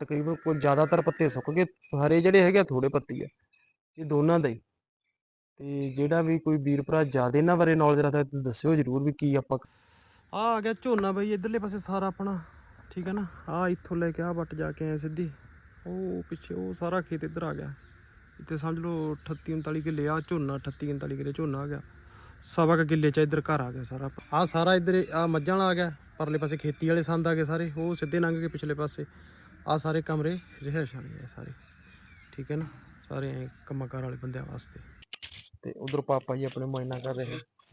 ਤਕਰੀਬਨ ਕੋਈ ਜ਼ਿਆਦਾਤਰ ਪੱਤੇ ਸੁੱਕ ਗਏ, ਹਰੇ ਜਿਹੜੇ ਹੈਗੇ ਆ ਥੋੜੇ ਪੱਤੇ ਆ, ਇਹ ਦੋਨਾਂ ਦਾ ਹੀ। ਤੇ ਜਿਹੜਾ ਵੀ ਕੋਈ ਵੀਰ ਭਰਾ ਜ਼ਿਆਦਾ ਇਹਨਾਂ ਬਾਰੇ ਨੌਲੇਜ ਰੱਖਦਾ ਤਾਂ ਦੱਸਿਓ ਜਰੂਰ ਵੀ ਕੀ ਆਪਾਂ ਆ ਆ ਗਿਆ ਝੋਨਾ ਬਈ, ਇਧਰਲੇ ਪਾਸੇ ਸਾਰਾ ਆਪਣਾ, ਠੀਕ ਹੈ ਨਾ? ਆ ਇੱਥੋਂ ਲੈ ਕੇ ਆ ਵੱਟ ਜਾ ਕੇ ਆਏ ਸਿੱਧੀ। ਉਹ ਪਿੱਛੇ, ਉਹ ਸਾਰਾ ਖੇਤ ਇੱਧਰ ਆ ਗਿਆ। ਇੱਥੇ ਸਮਝ ਲਓ 38 39 ਕਿੱਲੇ ਆ ਝੋਨਾ 38 39 ਕਿੱਲੇ ਝੋਨਾ ਆ ਗਿਆ। ਸਵਾ ਕੁ ਕਿੱਲੇ ਚ ਇੱਧਰ ਘਰ ਆ ਗਿਆ ਸਾਰਾ। ਆ ਸਾਰਾ ਇੱਧਰ, ਆ ਮੱਝਾਂ ਵਾਲਾ ਆ ਗਿਆ, ਪਰਲੇ ਪਾਸੇ ਖੇਤੀ ਵਾਲੇ ਸੰਦ ਆ ਗਏ ਸਾਰੇ, ਉਹ ਸਿੱਧੇ ਲੰਘ ਕੇ ਪਿਛਲੇ ਪਾਸੇ। ਆ ਸਾਰੇ ਕਮਰੇ ਰਿਹਾਇਸ਼ ਵਾਲੇ ਆ ਸਾਰੇ। ਠੀਕ ਹੈ ਨਾ? ਸਾਰੇ ਐਂ ਕੰਮਕਾਰ ਵਾਲੇ ਬੰਦਿਆਂ ਵਾਸਤੇ। ਤੇ ਉਧਰ ਪਾਪਾ ਜੀ ਆਪਣੇ ਮੁਆਇਨਾ ਕਰ ਰਹੇ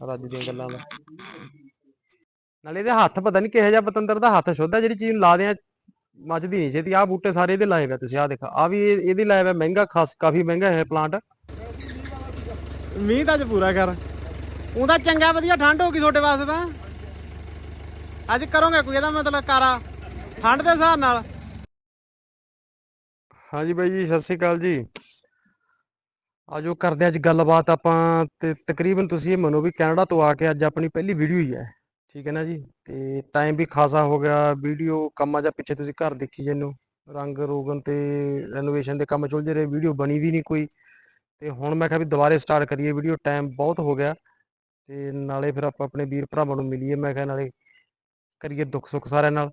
ਰਾਜੂ ਦੀਆਂ ਗੱਲਾਂ ਦਾ। ਨਾਲੇ ਇਹਦੇ ਹੱਥ ਪਤਾ ਨਹੀਂ ਕਿਹੋ ਜਿਹਾ ਪਤੰਦਰ ਦਾ ਹੱਥ ਸ਼ੁੱਧ ਆ, ਜਿਹੜੀ ਚੀਜ਼ ਨੂੰ ਲਾ ਦਿਆਂ ਮੱਚਦੀ ਨਹੀਂ ਛੇਤੀ। ਆਹ ਬੂਟੇ ਸਾਰੇ ਇਹਦੇ ਲਾਏ ਹੋਏ ਤੁਸੀਂ, ਆਹ ਦੇਖੋ ਆ ਵੀ ਇਹ- ਇਹਦੀ ਲਾਇਆ ਮਹਿੰਗਾ, ਖਾਸ, ਕਾਫੀ ਮਹਿੰਗਾ ਹੈ ਪਲਾਂਟ ਮੀਂਹ ਤਾਂ ਅੱਜ ਪੂਰਾ ਕਰ। ਉਹਦਾ ਚੰਗਾ, ਵਧੀਆ, ਠੰਡ ਹੋ ਗਈ ਤੁਹਾਡੇ ਵਾਸਤੇ ਤਾਂ। ਅੱਜ ਕਰੋਗੇ ਕੋਈ ਇਹਦਾ ਮਤਲਬ ਕਾਰਾ। ਠੰਡ ਦੇ ਹਿਸਾਬ ਨਾਲ। ਹਾਂਜੀ ਬਾਈ ਜੀ, ਸਤਿ ਸ਼੍ਰੀ ਅਕਾਲ ਜੀ। ਆਜੋ ਕਰਦੇ ਹਾਂ ਅੱਜ ਗੱਲਬਾਤ ਆਪਾਂ ਤੇ ਤਕਰੀਬਨ ਤੁਸੀਂ ਇਹ ਮੰਨੋ ਵੀ ਕੈਨੇਡਾ ਤੋਂ ਆ ਕੇ ਅੱਜ ਆਪਣੀ ਪਹਿਲੀ ਵੀਡੀਓ ਹੀ ਹੈ। ਠੀਕ ਹੈ ਨਾ ਜੀ? ਤੇ ਟਾਈਮ ਵੀ ਖਾਸਾ ਹੋ ਗਿਆ ਵੀਡੀਓ ਕੰਮਾਂ ਜਾਂ ਪਿੱਛੇ ਤੁਸੀਂ ਘਰ ਦੇਖੀ ਜੰਨੋ ਰੰਗ ਰੋਗਨ ਤੇ ਰੈਨੋਵੇਸ਼ਨ ਦੇ ਕੰਮ ਚੁਲਝੇ ਰਹੇ ਵੀਡੀਓ ਬਣੀ ਵੀ ਨਹੀਂ ਕੋਈ। ਤੇ ਹੁਣ ਮੈਂ ਕਿਹਾ ਵੀ ਦੁਬਾਰੇ ਸਟਾਰਟ ਕਰੀਏ ਵੀਡੀਓ ਟਾਈਮ ਬਹੁਤ ਹੋ ਗਿਆ। ਤੇ ਨਾਲੇ ਫਿਰ ਆਪਾਂ ਆਪਣੇ ਵੀਰ ਭਰਾਵਾਂ ਨੂੰ ਮਿਲੀਏ, ਮੈਂ ਕਿਹਾ ਨਾਲੇ ਕਰੀਏ ਦੁੱਖ ਸੁੱਖ ਸਾਰਿਆਂ ਨਾਲ।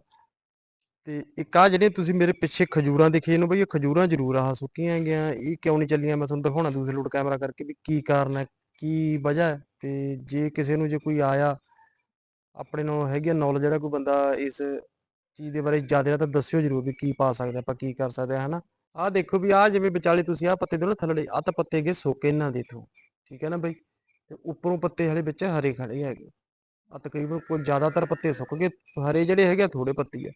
ਤੇ ਇੱਕ ਆ ਜਿਹੜੇ ਤੁਸੀਂ ਮੇਰੇ ਪਿੱਛੇ ਖਜੂਰਾਂ ਦੇਖੀ ਇਹਨੂੰ ਬਈ ਇਹ ਖਜੂਰਾਂ ਜ਼ਰੂਰ ਆਹ ਸੁੱਕੀਆਂ ਹੈਗੀਆਂ, ਇਹ ਕਿਉਂ ਨਹੀਂ ਚੱਲੀਆਂ? ਮੈਂ ਤੁਹਾਨੂੰ ਦਿਖਾਉਣਾ ਦੂਸਰੇ ਲੋਟ ਕੈਮਰਾ ਕਰਕੇ ਵੀ ਕੀ ਕਾਰਨ ਹੈ, ਕੀ ਵਜ੍ਹਾ ਹੈ ਤੇ ਜੇ ਕਿਸੇ ਨੂੰ ਜੇ ਕੋਈ ਆਇਆ, ਆਪਣੇ ਨੂੰ ਹੈਗੀ ਆ ਨੌਲੇਜ ਜਿਹੜਾ ਕੋਈ ਬੰਦਾ ਇਸ ਚੀਜ਼ ਦੇ ਬਾਰੇ ਜ਼ਿਆਦਾ ਤਾਂ ਦੱਸਿਓ ਜਰੂਰ ਵੀ ਕੀ ਪਾ ਸਕਦੇ ਆਪਾਂ, ਕੀ ਕਰ ਸਕਦੇ ਹਾਂ, ਹਨਾ? ਆਹ ਦੇਖੋ ਵੀ ਆਹ ਜਿਵੇਂ ਵਿਚਾਲੇ ਤੁਸੀਂ ਆਹ ਪੱਤੇ ਦੇ ਨਾ ਥੱਲੇ ਆਹ ਤਾਂ ਪੱਤੇ ਗਏ ਸੁੱਕੇ ਇਹਨਾਂ ਦੇ ਤੋਂ ਠੀਕ ਹੈ ਨਾ ਬਈ? ਤੇ ਉੱਪਰੋਂ ਪੱਤੇ ਹਲੇ ਵਿੱਚ ਹਰੇ ਖੜੇ ਹੈਗੇ ਆ ਤਕਰੀਬਨ ਕੋਈ ਜ਼ਿਆਦਾਤਰ ਪੱਤੇ ਸੁੱਕ ਗਏ, ਹਰੇ ਜਿਹੜੇ ਹੈਗੇ ਆ ਥੋੜੇ ਪੱਤੇ ਆ।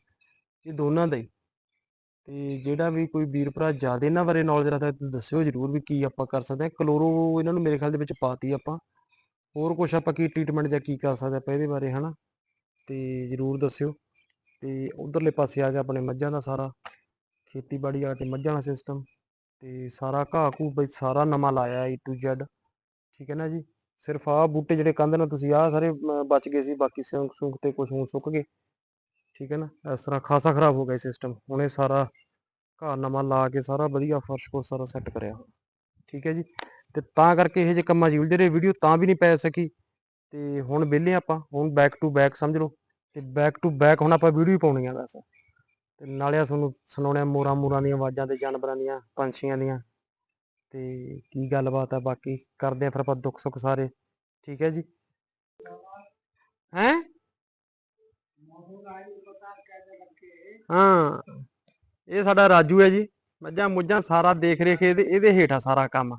ਇਹ ਦੋਨਾਂ ਦਾ ਹੀ। ਤੇ ਜਿਹੜਾ ਵੀ ਕੋਈ ਵੀਰ ਭਰਾ ਜ਼ਿਆਦਾ ਇਹਨਾਂ ਬਾਰੇ ਨੌਲੇਜ ਰੱਖਦਾ ਤਾਂ ਦੱਸਿਓ ਜਰੂਰ ਵੀ ਕੀ ਆਪਾਂ ਕਰ ਸਕਦੇ ਹਾਂ। ਕਲੋਰੋ ਇਹਨਾਂ ਨੂੰ ਮੇਰੇ ਖਿਆਲ ਦੇ ਵਿੱਚ ਪਾਤੀ ਆਪਾਂ। ਹੋਰ ਕੁਝ ਆਪਾਂ ਕੀ ਟ੍ਰੀਟਮੈਂਟ ਜਾਂ ਕੀ ਕਰ ਸਕਦੇ ਆਪਾਂ ਇਹਦੇ ਬਾਰੇ, ਹਨਾ? ਤੇ ਜਰੂਰ ਦੱਸਿਓ। ਤੇ ਉਧਰਲੇ ਪਾਸੇ ਆ ਗਿਆ ਆਪਣੇ ਮੱਝਾਂ ਦਾ ਸਾਰਾ। ਖੇਤੀਬਾੜੀ ਵਾਲਾ ਤੇ ਮੱਝਾਂ ਦਾ ਸਿਸਟਮ ਤੇ ਸਾਰਾ ਘਾਹ ਘੂ ਬਈ ਸਾਰਾ ਨਵਾਂ ਲਾਇਆ ਏ ਟੂ ਜ਼ੈਡ ਠੀਕ ਹੈ ਨਾ ਜੀ? ਸਿਰਫ ਆਹ ਬੂਟੇ ਜਿਹੜੇ ਕੰਧ ਨਾਲ ਤੁਸੀਂ ਆਹ ਸਾਰੇ ਬਚ ਗਏ ਸੀ, ਬਾਕੀ ਸਿਉਂਕ ਸੂੰਕ ਤੇ ਕੁਝ ਹੁਣ ਸੁੱਕ ਗਏ। ਠੀਕ ਹੈ ਨਾ? ਇਸ ਤਰ੍ਹਾਂ ਖਾਸਾ ਖਰਾਬ ਹੋ ਗਿਆ ਸਿਸਟਮ ਹੁਣ ਇਹ ਸਾਰਾ ਘਰ ਨਵਾਂ ਲਾ ਕੇ ਸਾਰਾ ਵਧੀਆ ਫਰਸ਼ ਫੁਰਸ਼ ਸਾਰਾ ਸੈੱਟ ਕਰਿਆ। ਠੀਕ ਹੈ ਜੀ? ਤੇ ਤਾਂ ਕਰਕੇ ਇਹ ਜੇ ਕੰਮਾਂ 'ਚ ਉਲਝੇ ਵੀਡੀਓ ਤਾਂ ਵੀ ਨਹੀਂ ਪੈ ਸਕੀ। ਤੇ ਹੁਣ ਵਿਹਲੇ ਆਪਾਂ, ਹੁਣ ਬੈਕ ਟੂ ਬੈਕ ਸਮਝ ਲਓ। ਤੇ ਬੈਕ ਟੂ ਬੈਕ ਹੁਣ ਆਪਾਂ ਵੀਡੀਓ ਪਾਉਣੀਆਂ ਵੈਸੇ ਤੇ ਨਾਲੇ ਤੁਹਾਨੂੰ ਸੁਣਾਉਣੇ ਆ ਮੋਰਾਂ ਦੀਆਂ ਆਵਾਜ਼ਾਂ ਤੇ ਜਾਨਵਰਾਂ ਦੀਆਂ, ਪੰਛੀਆਂ ਦੀਆਂ। ਤੇ ਕੀ ਗੱਲਬਾਤ ਆ ਬਾਕੀ? ਕਰਦੇ ਆ ਫਿਰ ਆਪਾਂ ਦੁੱਖ ਸੁੱਖ ਸਾਰੇ। ਠੀਕ ਹੈ ਜੀ? ਹੈਂ? ਹਾਂ। ਇਹ ਸਾਡਾ ਰਾਜੂ ਹੈ ਜੀ। ਮੱਝਾਂ ਮੁੱਝਾਂ ਸਾਰਾ ਦੇਖ ਰੇਖ ਇਹਦੇ ਇਹਦੇ ਹੇਠ ਆ ਸਾਰਾ ਕੰਮ।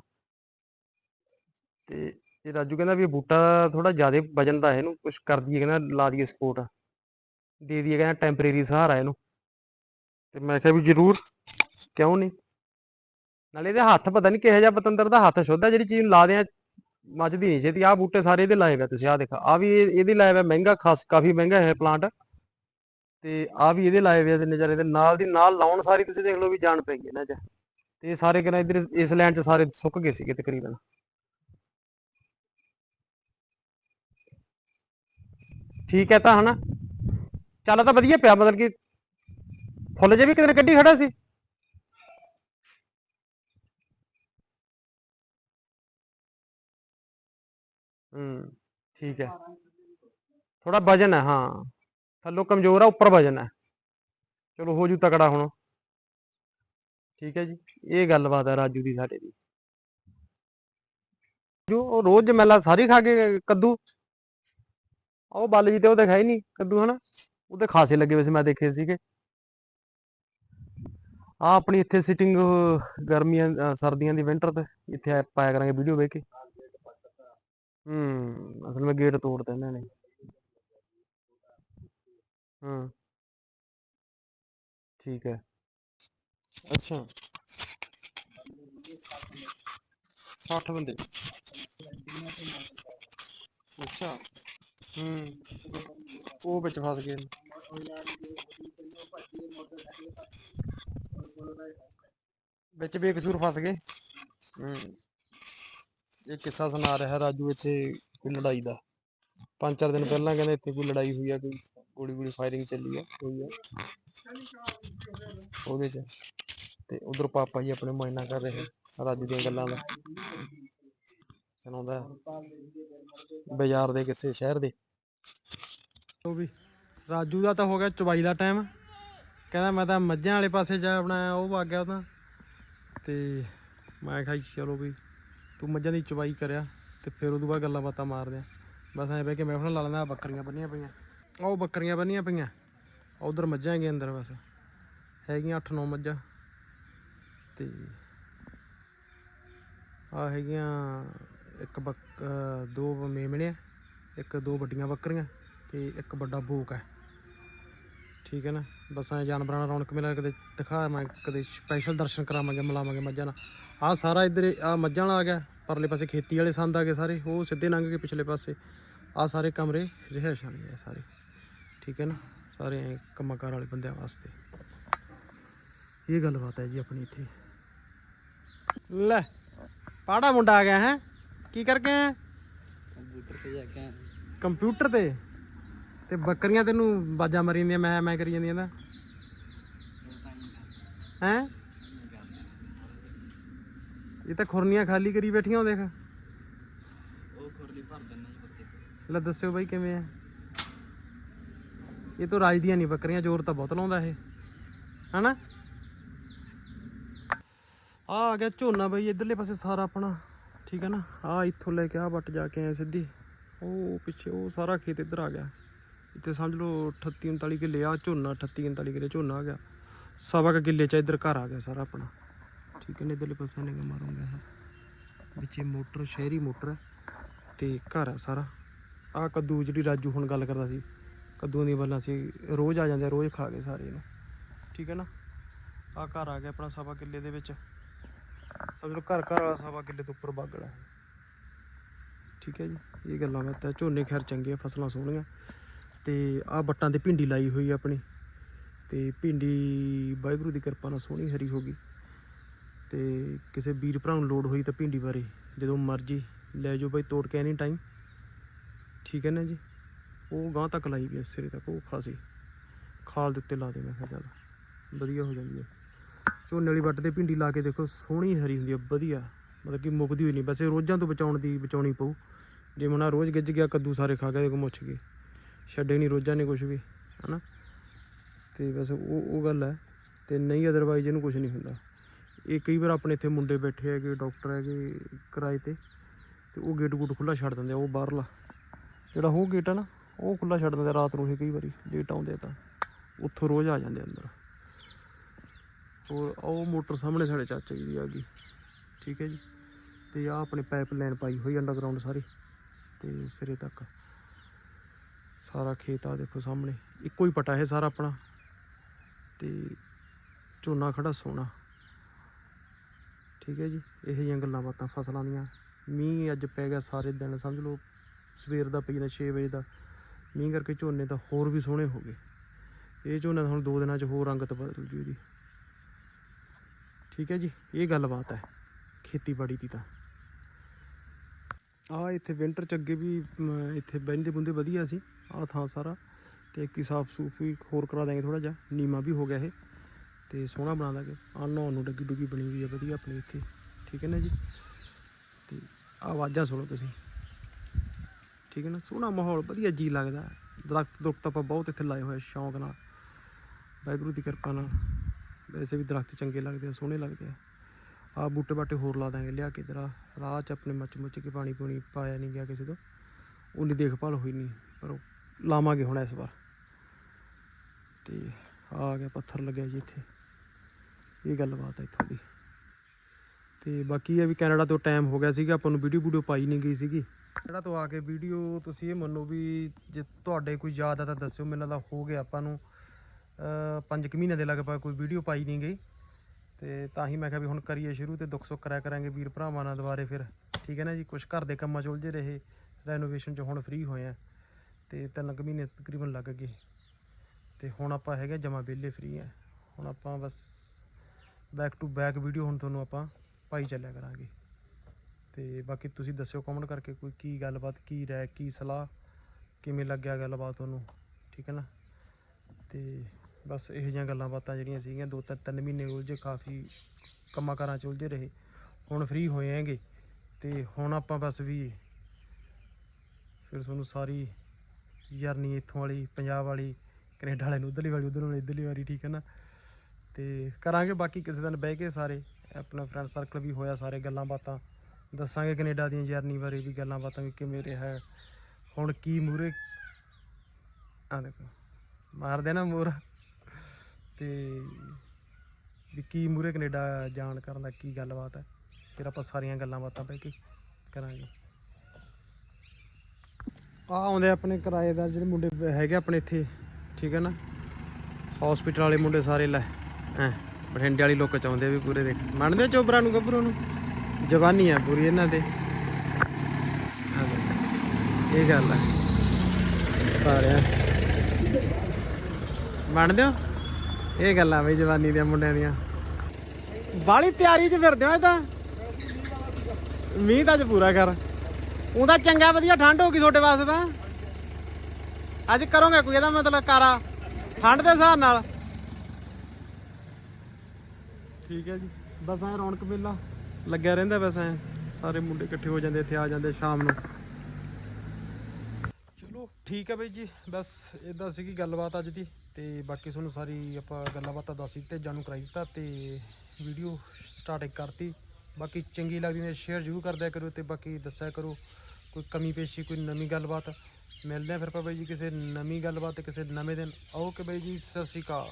ਤੇ ਇਹ ਰਾਜੂ ਕਹਿੰਦਾ ਵੀ ਬੂਟਾ ਥੋੜਾ ਜ਼ਿਆਦਾ ਵਜਨ ਦਾ ਹੈ ਇਹਨੂੰ ਕੁਝ ਕਰ ਦਈਏ, ਕਹਿੰਦਾ ਲਾ ਦਈਏ ਸਪੋਰਟ ਦੇ ਦਈਏ, ਕਹਿੰਦਾ ਟੈਂਪਰੇਰੀ ਸਹਾਰਾ ਇਹਨੂੰ। ਤੇ ਮੈਂ ਕਿਹਾ ਵੀ ਜ਼ਰੂਰ, ਕਿਉਂ ਨਹੀਂ? ਨਾਲੇ ਇਹਦੇ ਹੱਥ ਪਤਾ ਨਹੀਂ ਕਿਹੋ ਜਿਹਾ ਪਤੰਦਰ ਦਾ ਹੱਥ ਸ਼ੁੱਧ ਆ, ਜਿਹੜੀ ਚੀਜ਼ ਨੂੰ ਲਾ ਦਿਆਂ, ਮੱਝਦੀ ਨਹੀਂ ਛੇਤੀ। ਆਹ ਬੂਟੇ ਸਾਰੇ ਇਹਦੇ ਲਾਏ ਹੋਏ ਤੁਸੀਂ, ਆਹ ਦੇਖੋ ਆ ਵੀ ਇਹਦੇ ਲਾਏ ਹੋਇਆ ਮਹਿੰਗਾ, ਖਾਸ, ਕਾਫੀ ਮਹਿੰਗਾ ਹੈ ਪਲਾਂਟ ਤੇ ਆ ਵੀ ਇਹਦੇ ਲਾਏ ਹੋਏ ਆ ਤੇ ਨਜ਼ਾਰੇ ਦੇ ਨਾਲ ਦੀ ਨਾਲ ਲਾਉਣ ਸਾਰੀ ਤੁਸੀਂ ਦੇਖ ਲਓ ਵੀ ਜਾਣ ਪੈ ਹੈ ਇਹਨਾਂ 'ਚ। ਤੇ ਸਾਰੇ ਕਿਨਾਂ ਇਧਰ ਇਸ ਲਾਈਨ 'ਚ ਸਾਰੇ ਸੁੱਕ ਗਏ ਸੀਗੇ ਤਕਰੀਬਨ। ਠੀਕ ਹੈ ਤਾਂ ਹਨਾ? ਚੱਲ ਤਾਂ ਵਧੀਆ ਪਿਆ, ਮਤਲਬ ਕਿ ਫੁੱਲ ਜੇ ਵੀ ਕਿਤੇ ਨੇ ਕੱਢੀ ਖੜਾ ਸੀ। ਹੂੰ, ਠੀਕ ਹੈ। ਥੋੜਾ ਵਜਨ ਹੈ, ਹਾਂ। ਥੱਲੋਂ ਕਮਜ਼ੋਰ ਆ, ਉੱਪਰ ਵਜਨ ਹੈ ਚਲੋ ਹੋ ਜੂ ਤਕੜਾ ਹੁਣ। ਠੀਕ ਹੈ ਜੀ, ਇਹ ਗੱਲਬਾਤ ਹੈ ਰਾਜੂ ਦੀ ਸਾਡੇ ਦੀ। ਜੋ ਉਹ ਰੋਜ਼ ਜਮੈਲਾ ਸਾਰੀ ਖਾ ਕੇ ਕੱਦੂ। ਉਹ ਬੱਲ ਜੀ ਤੇ ਉਹ ਦਿਖਾਈ ਨਹੀਂ ਕੱਦੂ, ਹਨਾ? ਉਹਦੇ ਖਾਸੇ ਲੱਗੇ ਵੈਸੇ ਮੈਂ ਦੇਖੇ ਸੀਗੇ। ਆ ਆਪਣੀ ਇੱਥੇ ਸਿਟਿੰਗ ਗਰਮੀਆਂ ਸਰਦੀਆਂ ਦੀ ਵਿੰਟਰ ਤੇ ਇੱਥੇ ਪਾਇਆ ਕਰਾਂਗੇ ਵੀਡੀਓ ਵੇਖ ਕੇ। ਹੂੰ, ਅਸਲ ਵਿੱਚ ਗੇਟ ਤੋੜਤਾ ਇਹਨਾਂ ਨੇ। ਠੀਕ ਹੈ। ਅੱਛਾ। 60 ਬੰਦੇ। ਅੱਛਾ। ਹੂੰ। ਉਹ ਵਿੱਚ ਫਸ ਗਏ। ਨੇ। ਵਿੱਚ ਬੇਕਸੂਰ ਫਸ ਗਏ। ਹੂੰ। ਇਹ ਕਿੱਸਾ ਸੁਣਾ ਰਿਹਾ ਰਾਜੂ ਇੱਥੇ ਕੋਈ ਲੜਾਈ ਦਾ। ਪੰਜ ਚਾਰ ਦਿਨ ਪਹਿਲਾਂ ਕਹਿੰਦੇ ਇੱਥੇ ਕੋਈ ਲੜਾਈ ਹੋਈ ਆ ਕੋਈ। ਗੋਲੀ ਗੋਲੀ ਫਾਇਰਿੰਗ ਚੱਲੀ ਆ, ਹੋਈ ਆ। ਉਹਦੇ ਚ। ਤੇ ਉਧਰ ਪਾਪਾ ਜੀ ਆਪਣੇ ਮੁਆਇਨਾ ਕਰ ਰਹੇ ਰਾਜੂ ਦੀਆਂ ਗੱਲਾਂ ਦਾ। ਸੁਣਾਉਂਦਾ? ਬਾਜ਼ਾਰ ਦੇ ਕਿਸੇ ਸ਼ਹਿਰ ਦੇ। ਉਹ ਵੀ, ਰਾਜੂ ਦਾ ਤਾਂ ਹੋ ਗਿਆ ਚਵਾਈ ਦਾ ਟਾਈਮ ਕਹਿੰਦਾ ਮੈਂ ਤਾਂ ਮੱਝਾਂ ਵਾਲੇ ਪਾਸੇ ਜਾ ਆਪਣਾ, ਉਹ ਵਗ ਗਿਆ ਤਾਂ ਤੇ ਮੈਂ ਕਿਹਾ ਚਲੋ ਵੀ, ਤੂੰ ਮੱਝਾਂ ਦੀ ਚਵਾਈ ਕਰਿਆ ਤੇ ਫਿਰ ਉਦੋਂ ਬਾਅਦ ਗੱਲਾਂ ਬਾਤਾਂ ਮਾਰਦੇ ਆ। ਬਸ ਐਂ ਬਹਿ ਕੇ ਮੈਂ ਹੁਣ ਲਾ ਲੈਂਦਾ ਬੱਕਰੀਆਂ ਬੰਨੀਆਂ ਪਈਆਂ। ਉਹ ਬੱਕਰੀਆਂ ਬੰਨੀਆਂ ਪਈਆਂ। ਉਧਰ ਮੱਝਾਂ ਹੈਗੀਆਂ ਅੰਦਰ ਬਸ। ਹੈਗੀਆਂ 8-9 ਮੱਝਾਂ। ਤੇ ਆ ਹੈਗੀਆਂ ਇੱਕ ਬੱਕ ਦੋ ਮੇਮਣੇ ਆ ਇੱਕ ਦੋ ਵੱਡੀਆਂ ਬੱਕਰੀਆਂ ਤੇ ਇੱਕ ਵੱਡਾ ਭੋਕ ਹੈ। ਠੀਕ ਹੈ ਨਾ? ਬਸ ਐ ਜਾਨਵਰਾਂ ਨਾਲ ਰੌਣਕ ਮੇਲਾ ਕਦੇ ਦਿਖਾਵਾਂ ਕਦੇ ਸਪੈਸ਼ਲ ਦਰਸ਼ਨ ਕਰਾਵਾਂਗੇ, ਮਿਲਾਵਾਂਗੇ ਮੱਝਾਂ ਨਾਲ। ਆ ਸਾਰਾ ਇੱਧਰ ਆ ਮੱਝਾਂ ਨਾਲ ਆ ਗਿਆ। ਪਰਲੇ ਪਾਸੇ ਖੇਤੀ ਵਾਲੇ ਸੰਦ ਆ ਗਏ ਸਾਰੇ। ਉਹ ਸਿੱਧੇ ਲੰਘ ਕੇ ਪਿਛਲੇ ਪਾਸੇ। ਆ ਸਾਰੇ ਕਮਰੇ ਰਿਹਾਇਸ਼ ਵਾਲੇ ਆ ਸਾਰੇ। ਠੀਕ ਹੈ ਨਾ? ਸਾਰੇ ਕੰਮਕਾਰ ਵਾਲੇ ਬੰਦਿਆਂ ਵਾਸਤੇ। ਇਹ ਗੱਲਬਾਤ ਹੈ ਜੀ ਆਪਣੀ ਇੱਥੇ। ਲੈ ਪਾੜਾ ਮੁੰਡਾ ਆ ਗਿਆ ਹੈ। ਕੀ ਕਰਕੇ ਆਇਆ? ਕੰਪਿਊਟਰ ਤੇ ਜਾ ਕੇ ਆਇਆ। ਕੰਪਿਊਟਰ ਤੇ? ਤੇ ਬੱਕਰੀਆਂ ਤੈਨੂੰ ਬਾਜਾਂ ਮਾਰੀ ਜਾਂਦੀਆਂ ਮੈਂ ਮੈਂ ਕਰੀ ਜਾਂਦੀਆਂ ਦਾ ਹੈ? ਇਹ ਤਾਂ ਖੁਰਨੀਆਂ ਖਾਲੀ ਕਰੀ ਬੈਠੀਆਂ ਉਹ ਦੇਖ। ਉਹ ਖੁਰਲੀ ਭਰ ਦਿੰਨਾ ਜੀ ਪੱਤੇ ਲੈ ਦੱਸਿਓ ਬਾਈ ਕਿਵੇਂ ਆ? ਇਹ ਤਾਂ ਰਾਜ ਦੀਆਂ ਨਹੀਂ ਬੱਕਰੀਆਂ, ਜ਼ੋਰ ਤਾਂ ਬਹੁਤ ਲਾਉਂਦਾ ਇਹ। ਹਨਾ? ਆ ਆ ਗਿਆ ਝੋਨਾ ਬਾਈ, ਇਧਰਲੇ ਪਾਸੇ ਸਾਰਾ ਆਪਣਾ, ਠੀਕ ਹੈ ਨਾ? ਆ ਇੱਥੋਂ ਲੈ ਕੇ ਆ ਵੱਟ ਜਾ ਕੇ ਆਏ ਸਿੱਧੀ। ਉਹ ਪਿੱਛੇ, ਉਹ ਸਾਰਾ ਖੇਤ ਇੱਧਰ ਆ ਗਿਆ। ਇੱਥੇ ਸਮਝ ਲਓ 38 39 ਕਿੱਲੇ ਆ, ਝੋਨਾ 38 39 ਕਿੱਲੇ, ਝੋਨਾ ਆ ਗਿਆ। ਸਵਾ ਕੁ ਕਿੱਲੇ ਚ ਇੱਧਰ ਘਰ ਆ ਗਿਆ ਸਾਰਾ ਆਪਣਾ। ਠੀਕ ਹੈ ਨੇ, ਇਧਰਲੇ ਪਾਸੇ ਨੇ ਮਾਰੂੰਗਾ ਇਹ। ਵਿੱਚੇ ਮੋਟਰ, ਸ਼ਹਿਰੀ ਮੋਟਰ ਹੈ ਤੇ ਘਰ ਆ ਸਾਰਾ। ਆ ਕੱਦੂ ਜਿਹੜੀ ਰਾਜੂ ਹੁਣ ਗੱਲ ਕਰਦਾ ਸੀ। ਕੱਦੂਆਂ ਦੀਆਂ ਬੱਲਾਂ ਅਸੀਂ ਰੋਜ਼ ਆ ਜਾਂਦੇ ਆ, ਰੋਜ਼ ਖਾ ਗਏ ਸਾਰੇ ਇਹਨੂੰ ਠੀਕ ਹੈ ਨਾ? ਆ ਘਰ ਆ ਗਿਆ ਆਪਣਾ ਸਵਾ ਕਿੱਲੇ ਦੇ ਵਿੱਚ। ਸਮਝੋ ਘਰ ਘਰ ਵਾਲਾ ਸਵਾ ਕਿੱਲੇ ਤੋਂ ਉੱਪਰ ਬਾਗੜਾ ਹੈ ਠੀਕ ਹੈ ਜੀ ਇਹ ਗੱਲਾਂ ਬਾਤਾਂ ਝੋਨੇ ਖੈਰ ਚੰਗੇ ਫਸਲਾਂ ਸੋਹਣੀਆਂ। ਤੇ ਆ ਬੱਟਾਂ ਤੇ ਭਿੰਡੀ ਲਾਈ ਹੋਈ ਆਪਣੀ। ਤੇ ਭਿੰਡੀ ਵਾਹਿਗੁਰੂ ਦੀ ਕਿਰਪਾ ਨਾਲ ਸੋਹਣੀ ਹਰੀ ਹੋ ਗਈ। ਤੇ ਕਿਸੇ ਵੀਰ ਭਰਾ ਨੂੰ ਲੋੜ ਹੋਈ ਤਾਂ ਭਿੰਡੀ ਬਾਰੇ ਜਦੋਂ ਮਰਜ਼ੀ ਲੈ ਜਾਓ ਬਾਈ ਤੋੜ ਕੇ ਐਨੀ ਟਾਈਮ ਠੀਕ ਹੈ ਨਾ ਜੀ? ਉਹ ਗਾਂ ਤੱਕ ਲਾਈ ਵੀ ਸਿਰੇ ਤੱਕ, ਉਹ ਖਾਸੀ ਖਾਲ ਦੇ ਉੱਤੇ ਲਾ ਦੇ ਮੈਂ ਕਿਹਾ ਚੱਲ, ਵਧੀਆ ਹੋ ਜਾਂਦੀ ਹੈ ਝੋਨੇ ਵਾਲੀ ਵੱਟ ਤੇ ਭਿੰਡੀ ਲਾ ਕੇ ਦੇਖੋ, ਸੋਹਣੀ ਹਰੀ ਹੁੰਦੀ ਹੈ ਵਧੀਆ। ਮਤਲਬ ਕਿ ਮੁੱਕਦੀ ਹੋਈ ਨਹੀਂ ਵੈਸੇ ਰੋਜ਼ਾਂ ਤੋਂ ਬਚਾਉਣ ਦੀ, ਬਚਾਉਣੀ ਪਊ। ਜੇ ਮਨਾ ਰੋਜ਼ ਗਿੱਜ ਗਿਆ, ਕੱਦੂ ਸਾਰੇ ਖਾ ਗਏ ਦੇਖੋ ਮੁੱਛ ਗਏ। ਛੱਡੇ ਨਹੀਂ ਰੋਜ਼ਾਂ ਨੇ ਕੁਝ ਵੀ, ਹਨਾ? ਤੇ ਬਸ ਉਹ ਉਹ ਗੱਲ ਹੈ ਤੇ ਨਹੀਂ ਅਦਰਵਾਈਜ਼ ਇਹਨੂੰ ਕੁਝ ਨਹੀਂ ਹੁੰਦਾ। ਇਹ ਕਈ ਵਾਰ ਆਪਣੇ ਇੱਥੇ ਮੁੰਡੇ ਬੈਠੇ ਹੈਗੇ, ਡਾਕਟਰ ਹੈਗੇ ਕਿਰਾਏ ਤੇ ਤੇ ਉਹ ਗੇਟ ਗੂਟ ਖੁੱਲਾ ਛੱਡ ਦਿੰਦੇ ਆ, ਉਹ ਬਾਹਰਲਾ। ਜਿਹੜਾ ਉਹ ਗੇਟ ਆ ਨਾ ਉਹ ਖੁੱਲਾ ਛੱਡ ਦਿੰਦੇ ਰਾਤ ਨੂੰ ਇਹ ਕਈ ਵਾਰੀ ਲੇਟ ਆਉਂਦੇ ਤਾਂ। ਉੱਥੋਂ ਰੋਜ਼ ਆ ਜਾਂਦੇ ਅੰਦਰ। ਹੋਰ ਉਹ ਮੋਟਰ ਸਾਹਮਣੇ ਸਾਡੇ ਚਾਚਾ ਜੀ ਦੀ ਆ ਗਈ। ਠੀਕ ਹੈ ਜੀ। ਤੇ ਆ ਆਪਣੇ ਪਾਈਪ ਲਾਈਨ ਪਾਈ ਹੋਈ ਅੰਡਰਗਰਾਉਂਡ ਸਾਰੀ। ਤੇ ਸਿਰੇ ਤੱਕ। ਸਾਰਾ ਖੇਤ ਆ ਦੇਖੋ ਸਾਹਮਣੇ। ਇੱਕੋ ਹੀ ਪਟਾ ਹੈ ਸਾਰਾ ਆਪਣਾ। ਤੇ ਝੋਨਾ ਖੜਾ ਸੋਨਾ ਠੀਕ ਹੈ ਜੀ। ਇਹ ਜਿਹੀਆਂ ਗੱਲਾਂ ਬਾਤਾਂ ਫਸਲਾਂ ਦੀਆਂ। ਮੀਂਹ ਅੱਜ ਪੈ ਗਿਆ ਸਾਰੇ ਦਿਨ, ਸਮਝ ਲਓ। ਸਵੇਰ ਦਾ ਪਈ ਜਾਂਦਾ 6 ਵਜੇ ਦਾ। ਮੀਂਹ ਕਰਕੇ ਝੋਨੇ ਤਾਂ ਹੋਰ ਵੀ ਸੋਹਣੇ ਹੋ ਗਏ। ਇਹ ਝੋਨਾ ਤਾਂ ਹੁਣ ਦੋ ਦਿਨਾਂ 'ਚ ਹੋਰ ਰੰਗਤ ਬਦਲ ਜੂ ਇਹਦੀ। ਠੀਕ ਹੈ ਜੀ, ਇਹ ਗੱਲਬਾਤ ਹੈ, ਖੇਤੀਬਾੜੀ ਦੀ ਤਾਂ। ਆ ਇੱਥੇ ਵਿੰਟਰ ਚ ਅੱਗੇ ਵੀ ਇੱਥੇ ਬਹਿੰਦੇ ਬੁੰਦੇ ਵਧੀਆ ਸੀ ਆ ਥਾਂ ਸਾਰਾ। ਤੇ ਇੱਕ ਸਾਫ਼ ਸੂਫ ਵੀ ਹੋਰ ਕਰਾ ਦਾਂਗੇ ਥੋੜਾ ਜਿਹਾ ਨੀਮਾ ਵੀ ਹੋ ਗਿਆ ਇਹ। ਤੇ ਸੋਹਣਾ ਬਣਾ ਦਾਂਗੇ। ਆ ਨਹਾਉਣ ਨੂੰ ਡੱਗੀ ਡੁੱਗੀ ਬਣੀ ਹੋਈ ਹੈ ਵਧੀਆ ਆਪਣੀ ਇੱਥੇ। ਠੀਕ ਹੈ ਨਾ ਜੀ? ਤੇ ਆਵਾਜ਼ਾਂ ਸੁਣੋ ਤੁਸੀਂ। ਠੀਕ ਹੈ ਨਾ? ਸੋਹਣਾ ਮਾਹੌਲ, ਵਧੀਆ ਜੀ ਲੱਗਦਾ। ਹੈ। ਦਰਖਤ ਦੁਖਤ ਆਪਾਂ ਬਹੁਤ ਇੱਥੇ ਲਾਏ ਹੋਏ ਸ਼ੌਂਕ ਨਾਲ। ਵਾਹਿਗੁਰੂ ਦੀ ਕਿਰਪਾ ਨਾਲ। ਵੈਸੇ ਵੀ ਦਰਖਤ ਚੰਗੇ ਲੱਗਦੇ ਆ, ਸੋਹਣੇ ਲੱਗਦੇ ਆ। ਆ ਬੂਟੇ ਬਾਟੇ ਹੋਰ ਲਾ ਦਾਂਗੇ, ਲਿਆ ਕੇ ਜਰਾ। ਰਾਹ 'ਚ ਆਪਣੇ ਮੱਚ ਮੁੱਚ ਕੇ ਪਾਣੀ ਪੂਣੀ ਪਾਇਆ ਨਹੀਂ ਗਿਆ ਕਿਸੇ ਤੋਂ। ਉਨੀ ਦੇਖਭਾਲ ਹੋਈ ਨਹੀਂ ਪਰ ਉਹ ਲਾਵਾਂਗੇ ਹੁਣ ਇਸ ਵਾਰ। ਤੇ ਆ ਗਿਆ ਪੱਥਰ ਲੱਗਿਆ ਜੀ ਇੱਥੇ। ਇਹ ਗੱਲਬਾਤ ਹੈ ਇੱਥੋਂ ਦੀ। ਤੇ ਬਾਕੀ ਇਹ ਵੀ ਕੈਨੇਡਾ ਤੋਂ ਟਾਈਮ ਹੋ ਗਿਆ ਸੀਗਾ, ਆਪਾਂ ਨੂੰ ਵੀਡੀਓ ਵੀਡੀਓ ਪਾਈ ਨਹੀਂ ਗਈ ਸੀਗੀ। ਕੈਨੇਡਾ ਤੋਂ ਆ ਕੇ ਵੀਡੀਓ ਤੁਸੀਂ ਇਹ ਮੰਨੋ ਵੀ ਜੇ ਤੁਹਾਡੇ ਕੋਈ ਯਾਦ ਆ ਤਾਂ ਦੱਸਿਓ ਮੈਨੂੰ ਤਾਂ ਹੋ ਗਿਆ ਆਪਾਂ ਨੂੰ ਅ, ਪੰਜ ਕੁ ਮਹੀਨੇ ਦੇ ਲਗਭਗ ਕੋਈ ਵੀਡੀਓ ਪਾਈ ਨਹੀਂ ਗਈ। ਤੇ ਤਾਂ ਹੀ ਮੈਂ ਕਿਹਾ ਵੀ ਹੁਣ ਕਰੀਏ ਸ਼ੁਰੂ ਤੇ ਦੁੱਖ ਸੁੱਖ ਕਰਿਆ ਕਰਾਂਗੇ ਵੀਰ ਭਰਾਵਾਂ ਨਾਲ ਦੁਬਾਰੇ ਫਿਰ। ਠੀਕ ਹੈ ਨਾ ਜੀ? ਕੁਝ ਘਰ ਦੇ ਕੰਮਾਂ 'ਚ ਉਲਝੇ ਰਹੇ ਰੈਨੋਵੇਸ਼ਨ 'ਚ ਹੁਣ ਫ੍ਰੀ ਹੋਏ ਆ। ਤੇ ਤਿੰਨ ਕੁ ਮਹੀਨੇ ਤਕਰੀਬਨ ਲੱਗ ਗਏ। ਤੇ ਹੁਣ ਆਪਾਂ ਹੈਗੇ ਜਮਾ ਵਿਹਲੇ ਫ੍ਰੀ ਆ। ਹੁਣ ਆਪਾਂ ਬਸ ਬੈਕ ਟੂ ਬੈਕ ਵੀਡੀਓ ਹੁਣ ਤੁਹਾਨੂੰ ਆਪਾਂ ਪਾਈ ਚੱਲਿਆ ਕਰਾਂਗੇ। ਤੇ ਬਾਕੀ ਤੁਸੀਂ ਦੱਸਿਓ ਕਮੈਂਟ ਕਰਕੇ ਕੋਈ ਕੀ ਗੱਲਬਾਤ, ਕੀ ਰਹਿ ਕੀ ਸਲਾਹ, ਕਿਵੇਂ ਲੱਗਿਆ ਗੱਲਬਾਤ ਤੁਹਾਨੂੰ? ਠੀਕ ਹੈ ਨਾ? ਤੇ ਬਸ ਇਹੋ ਜਿਹੀਆਂ ਗੱਲਾਂ ਬਾਤਾਂ ਜਿਹੜੀਆਂ ਸੀਗੀਆਂ, ਦੋ ਤਿੰਨ ਤਿੰਨ ਮਹੀਨੇ ਉਲਝੇ, ਕਾਫੀ ਕੰਮਾਂ ਕਾਰਾਂ 'ਚ ਉਲਝੇ ਰਹੇ। ਹੁਣ ਫ੍ਰੀ ਹੋਏ ਹੈਗੇ। ਤੇ ਹੁਣ ਆਪਾਂ ਬਸ ਵੀ ਫਿਰ ਤੁਹਾਨੂੰ ਸਾਰੀ ਜਰਨੀ ਇੱਥੋਂ ਵਾਲੀ, ਪੰਜਾਬ ਵਾਲੀ, ਕੈਨੇਡਾ ਵਾਲੇ ਨੂੰ, ਉਧਰਲੀ ਵਾਲੀ ਉਧਰ ਵਾਲੀ, ਇੱਧਰਲੀ ਵਾਲੀ, ਠੀਕ ਹੈ ਨਾ? ਤੇ ਕਰਾਂਗੇ ਬਾਕੀ ਕਿਸੇ ਦਿਨ ਬਹਿ ਕੇ ਸਾਰੇ, ਆਪਣਾ ਫਰੈਂਡ ਸਰਕਲ ਵੀ ਹੋਇਆ ਸਾਰੇ ਗੱਲਾਂ ਬਾਤਾਂ। ਦੱਸਾਂਗੇ ਕੈਨੇਡਾ ਦੀਆਂ ਜਰਨੀ ਬਾਰੇ ਵੀ ਗੱਲਾਂ ਬਾਤਾਂ ਵੀ ਕਿਵੇਂ ਰਿਹਾ ਹੁਣ ਕੀ ਮੂਰੇ ਆ ਦੇਖੋ, ਮਾਰਦੇ ਨਾ ਮੂਰ ਤੇ ਵੀ ਕੀ ਮੂਰੇ ਕੈਨੇਡਾ ਜਾਣ ਕਰਨ ਦਾ ਕੀ ਗੱਲਬਾਤ ਹੈ। ਫਿਰ ਆਪਾਂ ਸਾਰੀਆਂ ਗੱਲਾਂ ਬਾਤਾਂ ਬਹਿ ਕੇ ਕਰਾਂਗੇ। ਆ ਆਉਂਦੇ ਆਪਣੇ ਕਿਰਾਏਦਾਰ ਜਿਹੜੇ ਮੁੰਡੇ ਬ- ਹੈਗੇ ਆਪਣੇ ਇੱਥੇ, ਠੀਕ ਹੈ ਨਾ? ਹਸਪੀਟਲ ਵਾਲੇ ਮੁੰਡੇ ਸਾਰੇ ਲੈ ਐ ਬਠਿੰਡੇ ਵਾਲੀ ਲੋਕ ਚਾਹੁੰਦੇ ਵੀ ਪੂਰੇ ਦੇਖ। ਮੰਨਦੇ ਆ ਚੋਬਰਾਂ ਨੂੰ, ਗੱਭਰੂ ਨੂੰ? ਜਵਾਨੀ ਆ ਪੂਰੀ ਇਹਨਾਂ ਦੇ। ਆ ਇਹ ਗੱਲ ਆ। ਸਾਰਿਆਂ ਮੰਨਦੇ ਹੋ? ਇਹ ਗੱਲਾਂ ਬਈ ਜਵਾਨੀ ਦੀਆਂ ਮੁੰਡਿਆਂ ਦੀਆਂ। ਬਾਲੀ ਤਿਆਰੀ 'ਚ ਫਿਰਦੇ ਹੋ ਇਹ ਤਾਂ। ਮੀਂਹ ਤਾਂ ਅੱਜ ਪੂਰਾ ਕਰ। ਉਹਦਾ ਚੰਗਾ ਵਧੀਆ ਠੰਡ ਹੋ ਗਈ ਤੁਹਾਡੇ ਵਾਸਤੇ ਤਾਂ। ਅੱਜ ਕਰੋਗੇ ਕੋਈ ਇਹਦਾ ਮਤਲਬ ਕਾਰਾ। ਠੰਡ ਦੇ ਹਿਸਾਬ ਨਾਲ। ਠੀਕ ਹੈ ਜੀ। ਬਸ ਐ ਰੌਣਕ ਮੇਲਾ। ਲੱਗਿਆ ਰਹਿੰਦਾ ਵੈਸੇ। ਸਾਰੇ ਮੁੰਡੇ ਇਕੱਠੇ ਹੋ ਜਾਂਦੇ, ਇੱਥੇ ਆ ਜਾਂਦੇ ਸ਼ਾਮ ਨੂੰ। ਚਲੋ, ਠੀਕ ਹੈ ਬਈ ਜੀ। ਬਸ ਇਦਾਂ ਸੀਗੀ ਗੱਲਬਾਤ ਅੱਜ ਦੀ। ਤੇ ਬਾਕੀ ਤੁਹਾਨੂੰ ਸਾਰੀ ਆਪਾਂ ਗੱਲਾਂ ਬਾਤਾਂ ਦੱਸ ਦਿੱਤੇ, ਜਾਣੂ ਕਰਾਈ ਦਿੱਤਾ ਤੇ ਵੀਡੀਓ ਸਟਾਰਟ ਕਰਤੀ। ਬਾਕੀ ਚੰਗੀ ਲੱਗਦੀ ਨੇ ਸ਼ੇਅਰ ਜ਼ਰੂਰ ਕਰਦਿਆ ਕਰੋ ਤੇ ਬਾਕੀ ਦੱਸਿਆ ਕਰੋ ਕੋਈ ਕਮੀ ਪੇਸ਼ੀ, ਕੋਈ ਨਵੀਂ ਗੱਲਬਾਤ। ਮਿਲਦੇ ਆ ਫਿਰ ਆਪਾਂ ਬਾਈ ਜੀ ਕਿਸੇ ਨਵੀਂ ਗੱਲਬਾਤ ਤੇ ਕਿਸੇ ਨਵੇਂ ਦਿਨ। ਓਕੇ ਬਾਈ ਜੀ, ਸਤਿ ਸ਼੍ਰੀ ਅਕਾਲ।